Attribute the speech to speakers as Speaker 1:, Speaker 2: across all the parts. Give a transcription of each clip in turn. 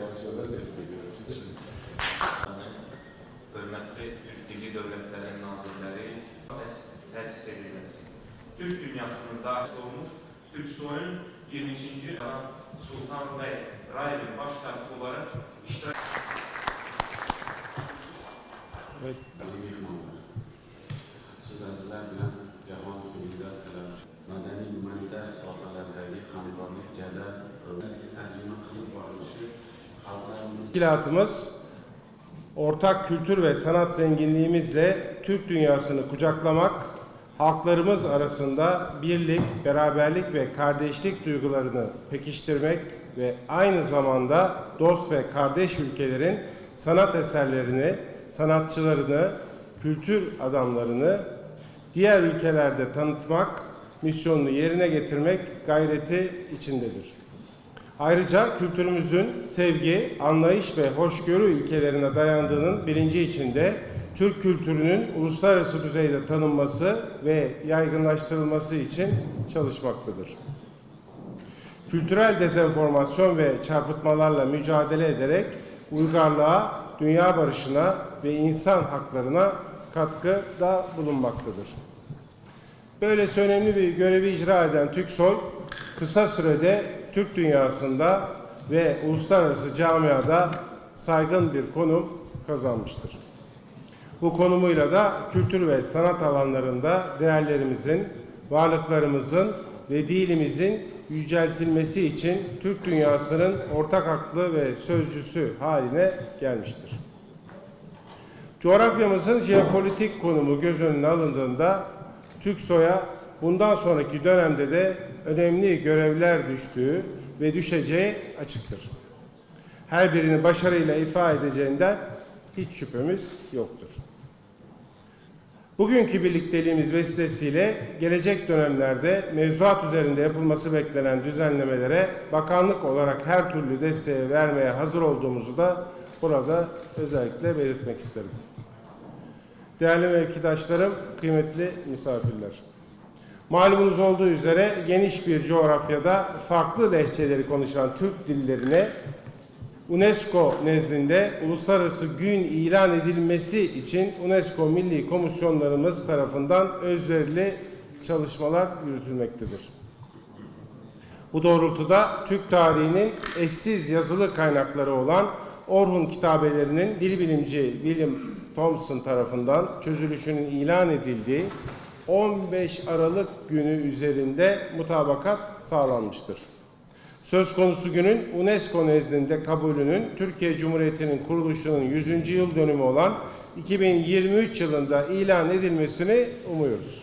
Speaker 1: reaksiyonları tebrik ediyorum
Speaker 2: Türk Dili Dövlətlərinin Nazirləri təs- təsis edilməsi. Türk dünyasının daxil olmuş Türk soyun 20-ci Sultan Bey Rayevi baş olarak iştirak
Speaker 1: Qadimiy qanunlar. Siz azizlar bilan jahon sivilizatsiyalari madaniy gumanitar sohalardagi hamkorlik jadal tarjima qilib
Speaker 3: Teşkilatımız ortak kültür ve sanat zenginliğimizle Türk dünyasını kucaklamak, halklarımız arasında birlik, beraberlik ve kardeşlik duygularını pekiştirmek ve aynı zamanda dost ve kardeş ülkelerin sanat eserlerini, sanatçılarını, kültür adamlarını diğer ülkelerde tanıtmak, misyonunu yerine getirmek gayreti içindedir. Ayrıca kültürümüzün sevgi, anlayış ve hoşgörü ilkelerine dayandığının bilinci içinde Türk kültürünün uluslararası düzeyde tanınması ve yaygınlaştırılması için çalışmaktadır. Kültürel dezenformasyon ve çarpıtmalarla mücadele ederek uygarlığa, dünya barışına ve insan haklarına katkıda bulunmaktadır. Böylesi önemli bir görevi icra eden TÜKSOY, kısa sürede Türk dünyasında ve uluslararası camiada saygın bir konum kazanmıştır. Bu konumuyla da kültür ve sanat alanlarında değerlerimizin, varlıklarımızın ve dilimizin yüceltilmesi için Türk dünyasının ortak aklı ve sözcüsü haline gelmiştir. Coğrafyamızın jeopolitik konumu göz önüne alındığında TÜKSOY'a bundan sonraki dönemde de önemli görevler düştüğü ve düşeceği açıktır. Her birini başarıyla ifa edeceğinden hiç şüphemiz yoktur. Bugünkü birlikteliğimiz vesilesiyle gelecek dönemlerde mevzuat üzerinde yapılması beklenen düzenlemelere bakanlık olarak her türlü desteği vermeye hazır olduğumuzu da burada özellikle belirtmek isterim. Değerli mevkidaşlarım, kıymetli misafirler. Malumunuz olduğu üzere geniş bir coğrafyada farklı lehçeleri konuşan Türk dillerine UNESCO nezdinde uluslararası gün ilan edilmesi için UNESCO Milli Komisyonlarımız tarafından özverili çalışmalar yürütülmektedir. Bu doğrultuda Türk tarihinin eşsiz yazılı kaynakları olan Orhun kitabelerinin dil bilimci William Thompson tarafından çözülüşünün ilan edildiği 15 Aralık günü üzerinde mutabakat sağlanmıştır. Söz konusu günün UNESCO nezdinde kabulünün Türkiye Cumhuriyeti'nin kuruluşunun 100. yıl dönümü olan 2023 yılında ilan edilmesini umuyoruz.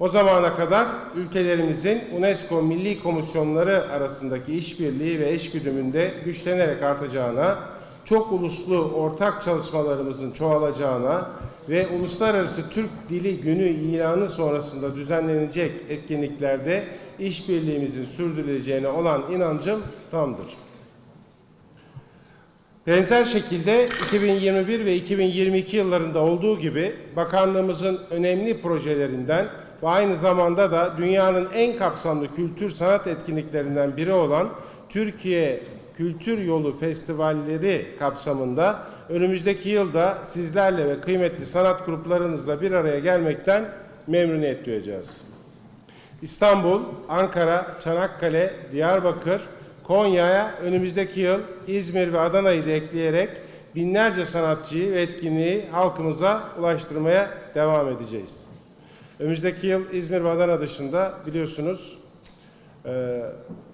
Speaker 3: O zamana kadar ülkelerimizin UNESCO Milli Komisyonları arasındaki işbirliği ve eşgüdümünde güçlenerek artacağına, çok uluslu ortak çalışmalarımızın çoğalacağına ve Uluslararası Türk Dili Günü ilanı sonrasında düzenlenecek etkinliklerde işbirliğimizin sürdürüleceğine olan inancım tamdır. Benzer şekilde 2021 ve 2022 yıllarında olduğu gibi bakanlığımızın önemli projelerinden ve aynı zamanda da dünyanın en kapsamlı kültür sanat etkinliklerinden biri olan Türkiye Kültür Yolu Festivalleri kapsamında önümüzdeki yılda sizlerle ve kıymetli sanat gruplarınızla bir araya gelmekten memnuniyet duyacağız. İstanbul, Ankara, Çanakkale, Diyarbakır, Konya'ya önümüzdeki yıl İzmir ve Adana'yı da ekleyerek binlerce sanatçıyı ve etkinliği halkımıza ulaştırmaya devam edeceğiz. Önümüzdeki yıl İzmir ve Adana dışında biliyorsunuz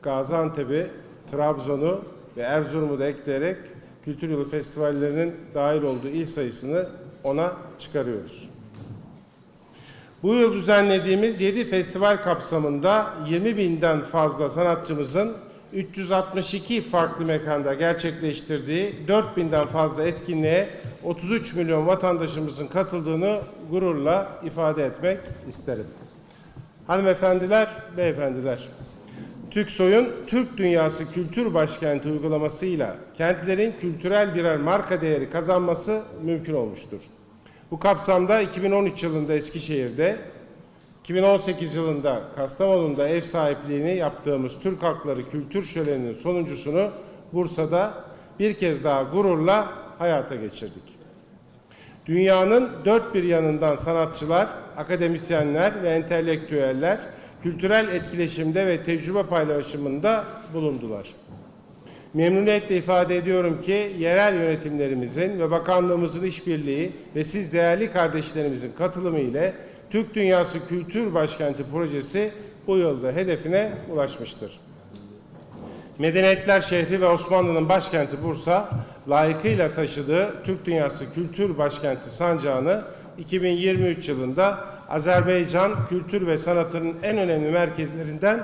Speaker 3: Gaziantep'i, Trabzon'u ve Erzurum'u da ekleyerek Kültür Yolu Festivallerinin dahil olduğu il sayısını ona çıkarıyoruz. Bu yıl düzenlediğimiz 7 festival kapsamında 20 binden fazla sanatçımızın 362 farklı mekanda gerçekleştirdiği 4 binden fazla etkinliğe 33 milyon vatandaşımızın katıldığını gururla ifade etmek isterim. Hanımefendiler, beyefendiler, TÜKSOY'un Türk Dünyası Kültür Başkenti uygulamasıyla kentlerin kültürel birer marka değeri kazanması mümkün olmuştur. Bu kapsamda 2013 yılında Eskişehir'de, 2018 yılında Kastamonu'da ev sahipliğini yaptığımız Türk Halkları Kültür Şöleni'nin sonuncusunu Bursa'da bir kez daha gururla hayata geçirdik. Dünyanın dört bir yanından sanatçılar, akademisyenler ve entelektüeller kültürel etkileşimde ve tecrübe paylaşımında bulundular. Memnuniyetle ifade ediyorum ki yerel yönetimlerimizin ve bakanlığımızın işbirliği ve siz değerli kardeşlerimizin katılımı ile Türk Dünyası Kültür Başkenti projesi bu yılda hedefine ulaşmıştır. Medeniyetler şehri ve Osmanlı'nın başkenti Bursa, layıkıyla taşıdığı Türk Dünyası Kültür Başkenti sancağını 2023 yılında Azerbaycan kültür ve sanatının en önemli merkezlerinden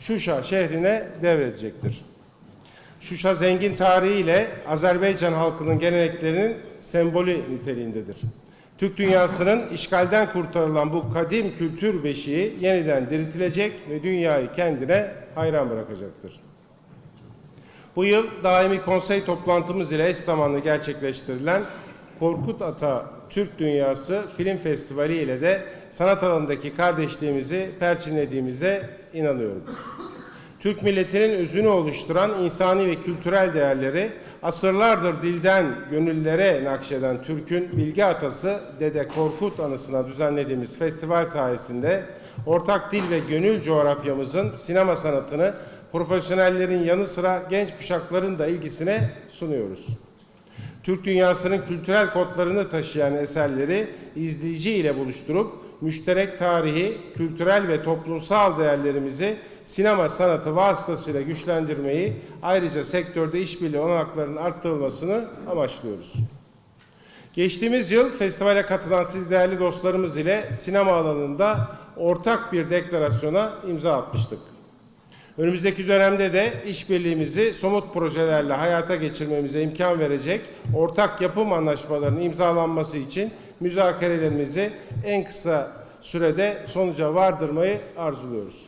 Speaker 3: Şuşa şehrine devredecektir. Şuşa zengin tarihiyle Azerbaycan halkının geleneklerinin sembolü niteliğindedir. Türk dünyasının işgalden kurtarılan bu kadim kültür beşiği yeniden diriltilecek ve dünyayı kendine hayran bırakacaktır. Bu yıl daimi konsey toplantımız ile eş zamanlı gerçekleştirilen Korkut Ata Türk Dünyası Film Festivali ile de sanat alanındaki kardeşliğimizi perçinlediğimize inanıyorum. Türk milletinin özünü oluşturan insani ve kültürel değerleri asırlardır dilden gönüllere nakşeden Türk'ün bilgi atası Dede Korkut anısına düzenlediğimiz festival sayesinde ortak dil ve gönül coğrafyamızın sinema sanatını profesyonellerin yanı sıra genç kuşakların da ilgisine sunuyoruz. Türk dünyasının kültürel kodlarını taşıyan eserleri izleyici ile buluşturup müşterek tarihi, kültürel ve toplumsal değerlerimizi sinema sanatı vasıtasıyla güçlendirmeyi, ayrıca sektörde işbirliği olanaklarının arttırılmasını amaçlıyoruz. Geçtiğimiz yıl festivale katılan siz değerli dostlarımız ile sinema alanında ortak bir deklarasyona imza atmıştık. Önümüzdeki dönemde de işbirliğimizi somut projelerle hayata geçirmemize imkan verecek ortak yapım anlaşmalarının imzalanması için müzakerelerimizi en kısa sürede sonuca vardırmayı arzuluyoruz.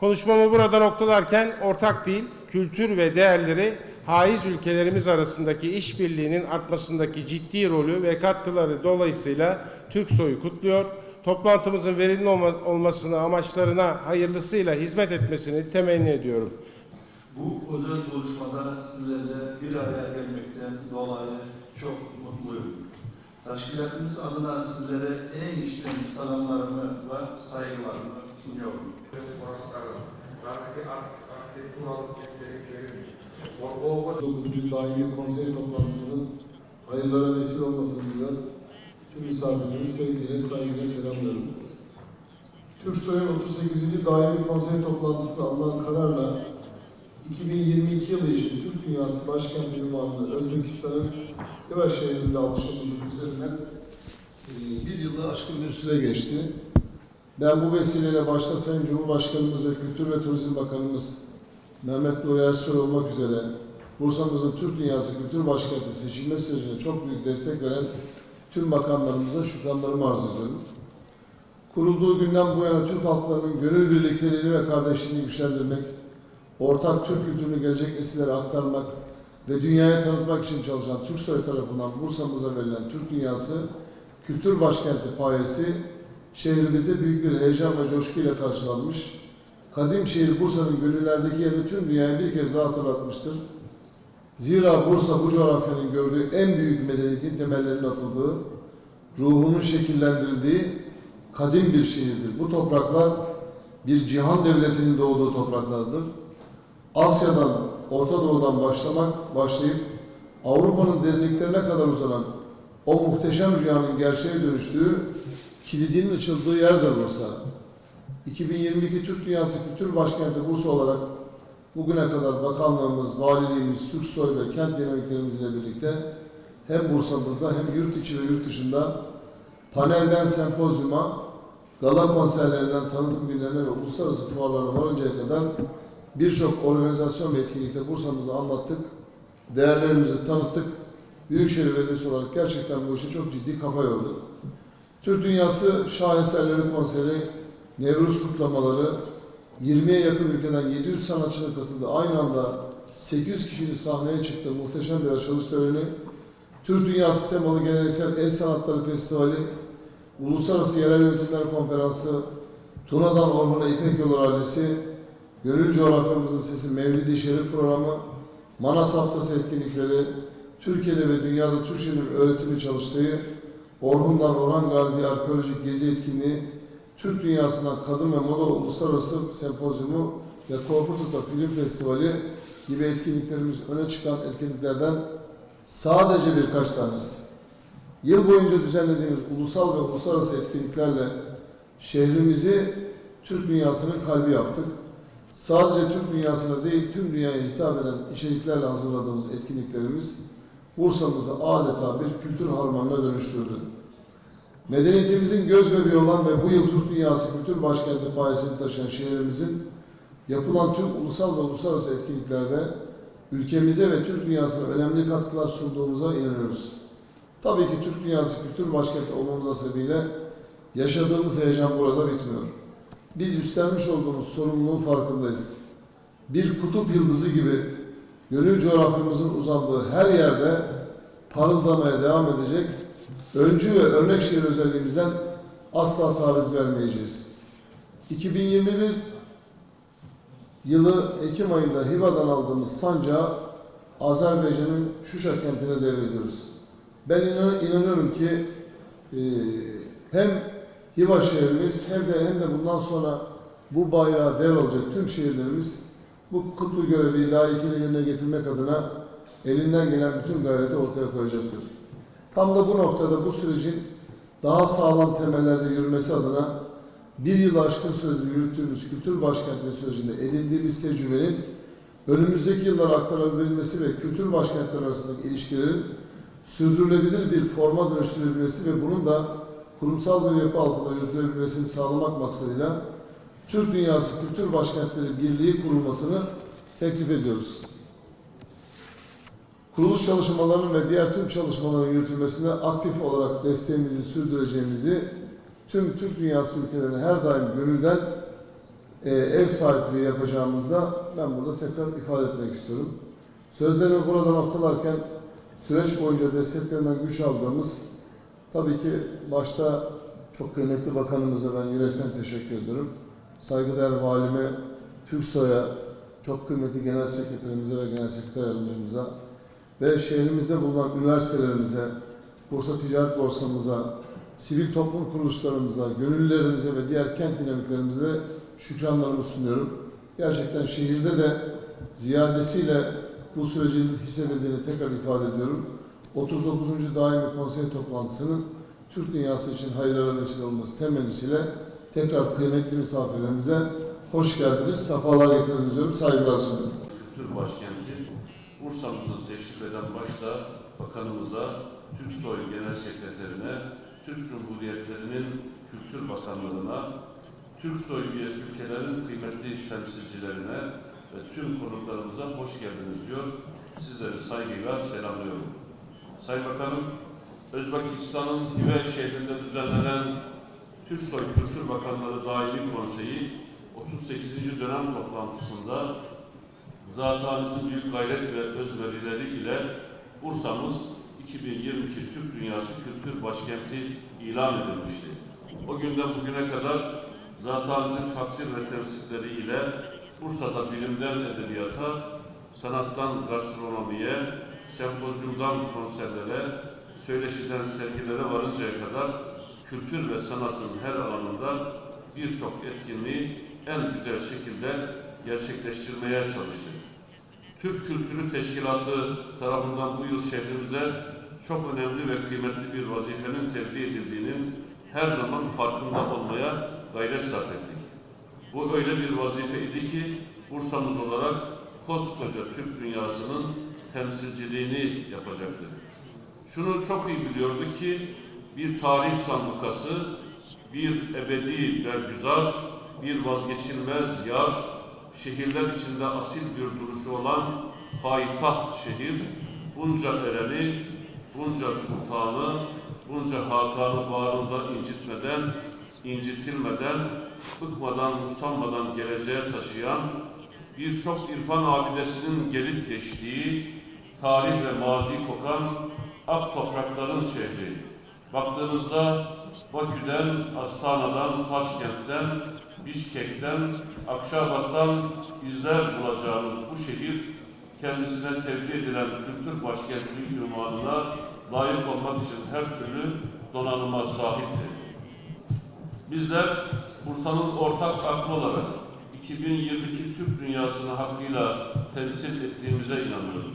Speaker 3: Konuşmamı burada noktalarken ortak değil, kültür ve değerleri haiz ülkelerimiz arasındaki işbirliğinin artmasındaki ciddi rolü ve katkıları dolayısıyla Türk soyu kutluyor. Toplantımızın verimli olma- olmasını amaçlarına hayırlısıyla hizmet etmesini temenni ediyorum.
Speaker 4: Bu özel buluşmada sizlerle bir araya gelmekten dolayı çok mutluyum. Teşkilatımız adına sizlere en içten selamlarımı ve saygılarımı sunuyorum.
Speaker 5: Restorasların, arki- ark- arkitekturallık estetiklerin, Orgova
Speaker 6: 9. Daimi Konsey toplantısının hayırlara vesile olmasını diliyor. Tüm misafirleri sevgiyle, saygıyla selamlıyorum. Türksoy'un 38. Daimi Konsey toplantısında alınan kararla 2022 yılı için Türk Dünyası Başkenti ünvanını Özbekistan'ın Yavaş şehrinde alışımızın üzerinden e, bir yılı aşkın bir süre geçti. Ben bu vesileyle başta Sayın Cumhurbaşkanımız ve Kültür ve Turizm Bakanımız Mehmet Nuri Ersoy olmak üzere Bursa'mızın Türk Dünyası Kültür Başkenti seçilme sürecine çok büyük destek veren tüm bakanlarımıza şükranlarımı arz ediyorum. Kurulduğu günden bu yana Türk halklarının gönül birlikteliğini ve kardeşliğini güçlendirmek, ortak Türk kültürünü gelecek nesillere aktarmak ve dünyaya tanıtmak için çalışan Türksoy tarafından Bursa'mıza verilen Türk Dünyası Kültür Başkenti payesi şehrimize büyük bir heyecan ve coşkuyla karşılanmış. Kadim şehir Bursa'nın gönüllerdeki yerini tüm dünyaya bir kez daha hatırlatmıştır. Zira Bursa bu coğrafyanın gördüğü en büyük medeniyetin temellerinin atıldığı, ruhunun şekillendirildiği kadim bir şehirdir. Bu topraklar bir cihan devletinin doğduğu topraklardır. Asya'dan, Orta Doğu'dan başlamak, başlayıp Avrupa'nın derinliklerine kadar uzanan o muhteşem rüyanın gerçeğe dönüştüğü, kilidinin açıldığı yerdir Bursa. 2022 Türk Dünyası Kültür Başkenti Bursa olarak bugüne kadar bakanlığımız, valiliğimiz, Türksoy ve kent dinamiklerimizle birlikte hem Bursa'mızda hem yurt içi ve yurt dışında panelden sempozyuma, gala konserlerinden tanıtım günlerine ve uluslararası fuarlara varıncaya kadar birçok organizasyon ve etkinlikte Bursa'mızı anlattık, değerlerimizi tanıttık. Büyükşehir Belediyesi olarak gerçekten bu işe çok ciddi kafa yorduk. Türk Dünyası Şaheserleri konseri, Nevruz kutlamaları, 20'ye yakın ülkeden 700 sanatçının katıldığı aynı anda 800 kişinin sahneye çıktığı muhteşem bir açılış töreni, Türk Dünyası temalı geleneksel el sanatları festivali, Uluslararası Yerel Yönetimler Konferansı, Tuna'dan Orman'a İpek Yolu Rallisi, Gönül Coğrafyamızın Sesi Mevlidi Şerif programı, Manas Haftası etkinlikleri, Türkiye'de ve dünyada Türkçenin öğretimi çalıştığı Orhun'dan Orhan Gazi Arkeolojik Gezi Etkinliği, Türk Dünyası'ndan Kadın ve Moda Uluslararası Sempozyumu ve Korkut'ta Film Festivali gibi etkinliklerimiz öne çıkan etkinliklerden sadece birkaç tanesi. Yıl boyunca düzenlediğimiz ulusal ve uluslararası etkinliklerle şehrimizi Türk dünyasının kalbi yaptık. Sadece Türk dünyasına değil tüm dünyaya hitap eden içeriklerle hazırladığımız etkinliklerimiz Bursa'mızı adeta bir kültür harmanına dönüştürdü. Medeniyetimizin göz bebeği olan ve bu yıl Türk Dünyası Kültür Başkenti payesini taşıyan şehrimizin yapılan tüm ulusal ve uluslararası etkinliklerde ülkemize ve Türk dünyasına önemli katkılar sunduğumuza inanıyoruz. Tabii ki Türk Dünyası Kültür Başkenti olmamız hasebiyle yaşadığımız heyecan burada bitmiyor. Biz üstlenmiş olduğumuz sorumluluğun farkındayız. Bir kutup yıldızı gibi gönül coğrafyamızın uzandığı her yerde parıldamaya devam edecek öncü ve örnek şehir özelliğimizden asla taviz vermeyeceğiz. 2021 yılı Ekim ayında Hiva'dan aldığımız sancağı Azerbaycan'ın Şuşa kentine devrediyoruz. Ben inan- inanıyorum ki e, hem Hiva şehrimiz hem de hem de bundan sonra bu bayrağı devralacak tüm şehirlerimiz bu kutlu görevi layıkıyla yerine getirmek adına elinden gelen bütün gayreti ortaya koyacaktır. Tam da bu noktada bu sürecin daha sağlam temellerde yürümesi adına bir yıl aşkın süredir yürüttüğümüz kültür başkentleri sürecinde edindiğimiz tecrübenin önümüzdeki yıllara aktarabilmesi ve kültür başkentleri arasındaki ilişkilerin sürdürülebilir bir forma dönüştürülebilmesi ve bunun da kurumsal bir yapı altında yürütülebilmesini sağlamak maksadıyla Türk Dünyası Kültür Başkentleri Birliği kurulmasını teklif ediyoruz. Kuruluş çalışmalarının ve diğer tüm çalışmaların yürütülmesine aktif olarak desteğimizi sürdüreceğimizi tüm Türk dünyası ülkelerine her daim gönülden e, ev sahipliği yapacağımızda ben burada tekrar ifade etmek istiyorum. Sözlerimi burada noktalarken süreç boyunca desteklerinden güç aldığımız tabii ki başta çok kıymetli bakanımıza ben yürekten teşekkür ediyorum. Saygıdeğer valime, Türksoy'a, çok kıymetli genel sekreterimize ve genel sekreter yardımcımıza ve şehrimizde bulunan üniversitelerimize, Bursa Ticaret Borsamıza, sivil toplum kuruluşlarımıza, gönüllülerimize ve diğer kent dinamiklerimize şükranlarımı sunuyorum. Gerçekten şehirde de ziyadesiyle bu sürecin hissedildiğini tekrar ifade ediyorum. 39. Daimi Konsey toplantısının Türk dünyası için hayırlara vesile olması temennisiyle tekrar kıymetli misafirlerimize hoş geldiniz, sefalar getirdiniz diyorum, saygılar sunuyorum.
Speaker 1: Kültür Başkenti Bursa'mızı teşrif eden başta bakanımıza, Türksoy Genel Sekreterine, Türk Cumhuriyetlerinin Kültür Bakanlarına, Türksoy üyesi ülkelerin kıymetli temsilcilerine ve tüm konuklarımıza hoş geldiniz diyor. Sizleri saygıyla selamlıyorum. Sayın Bakanım, Özbekistan'ın Hive şehrinde düzenlenen Türksoy Kültür Bakanları Daimi Konseyi 38. dönem toplantısında zatanımızın büyük gayret ve özverileri ile Bursa'mız 2022 Türk Dünyası Kültür Başkenti ilan edilmişti. O günden bugüne kadar zatanımızın takdir ve temsilleri ile Bursa'da bilimden edebiyata, sanattan gastronomiye, sempozyumdan konserlere, söyleşiden sergilere varıncaya kadar kültür ve sanatın her alanında birçok etkinliği en güzel şekilde gerçekleştirmeye çalıştık. Türk Kültürü Teşkilatı tarafından bu yıl şehrimize çok önemli ve kıymetli bir vazifenin tevdi edildiğinin her zaman farkında olmaya gayret sarf ettik. Bu öyle bir vazifeydi ki Bursa'mız olarak koskoca Türk dünyasının temsilciliğini yapacaktı. Şunu çok iyi biliyorduk ki bir tarih sandukası, bir ebedi bergüzar, bir vazgeçilmez yar, şehirler içinde asil bir duruşu olan payitaht şehir, bunca ereni, bunca sultanı, bunca hakanı bağrında incitmeden, incitilmeden, bıkmadan, usanmadan geleceğe taşıyan, birçok irfan abidesinin gelip geçtiği, tarih ve mazi kokan ak toprakların şehri. Baktığınızda Bakü'den, Astana'dan, Taşkent'ten, Bişkek'ten, Akşabat'tan izler bulacağınız bu şehir kendisine tevdi edilen kültür başkentliği ünvanına layık olmak için her türlü donanıma sahiptir. Bizler Bursa'nın ortak aklı olarak 2022 Türk dünyasını hakkıyla temsil ettiğimize inanıyoruz.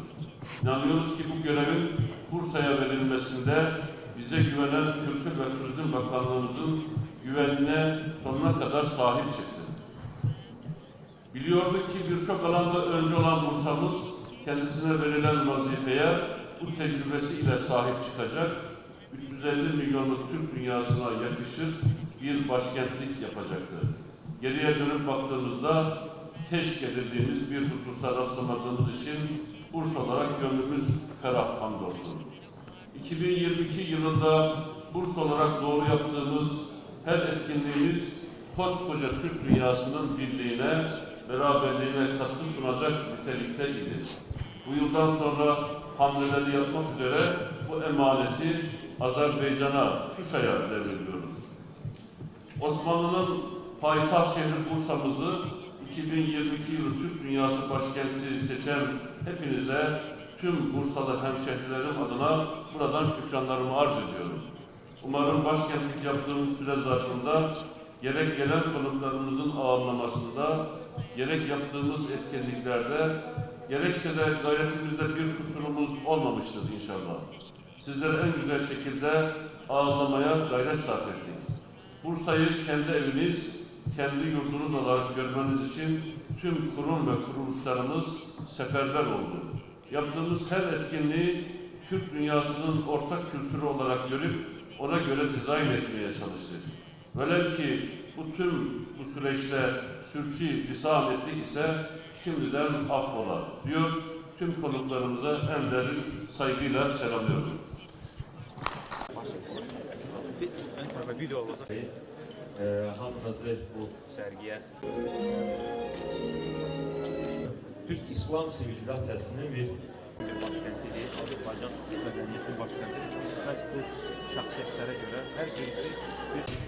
Speaker 1: İnanıyoruz ki bu görevin Bursa'ya verilmesinde bize güvenen Kültür ve Turizm Bakanlığımızın güvenine sonuna kadar sahip çıktı. Biliyorduk ki birçok alanda önce olan Bursa'mız kendisine verilen vazifeye bu tecrübesiyle sahip çıkacak, 350 milyonluk Türk dünyasına yakışır bir başkentlik yapacaktır. Geriye dönüp baktığımızda keşke dediğimiz bir hususa rastlamadığımız için Bursa olarak gönlümüz ferah hamdolsun. 2022 yılında Bursa olarak doğru yaptığımız her etkinliğimiz koskoca Türk dünyasının birliğine, beraberliğine katkı sunacak nitelikte idi. Bu yıldan sonra hamleleri yapmak üzere bu emaneti Azerbaycan'a, Şuşa'ya devrediyoruz. Osmanlı'nın payitaht şehri Bursa'mızı 2022 yılı Türk Dünyası başkenti seçen hepinize tüm Bursalı hemşehrilerim adına buradan şükranlarımı arz ediyorum. Umarım başkentlik yaptığımız süre zarfında gerek gelen konuklarımızın ağırlamasında, gerek yaptığımız etkinliklerde, gerekse de gayretimizde bir kusurumuz olmamıştır inşallah. Sizleri en güzel şekilde ağırlamaya gayret sarf ettik. Bursa'yı kendi eviniz, kendi yurdunuz olarak görmeniz için tüm kurum ve kuruluşlarımız seferber oldu. Yaptığımız her etkinliği Türk dünyasının ortak kültürü olarak görüp ona göre dizayn etmeye çalıştık. Velev ki bu tüm bu süreçte sürçü lisan ettik ise şimdiden affola diyor. Tüm konuklarımıza en derin saygıyla selamlıyorum.
Speaker 7: Ee, hamınızı bu sərgiyə Türk İslam sivilizasiyasının bir
Speaker 8: başkentidir. Azərbaycan mədəniyyətin başkəntidir. Məhz bu şəxsiyyətlərə görə hər birisi bir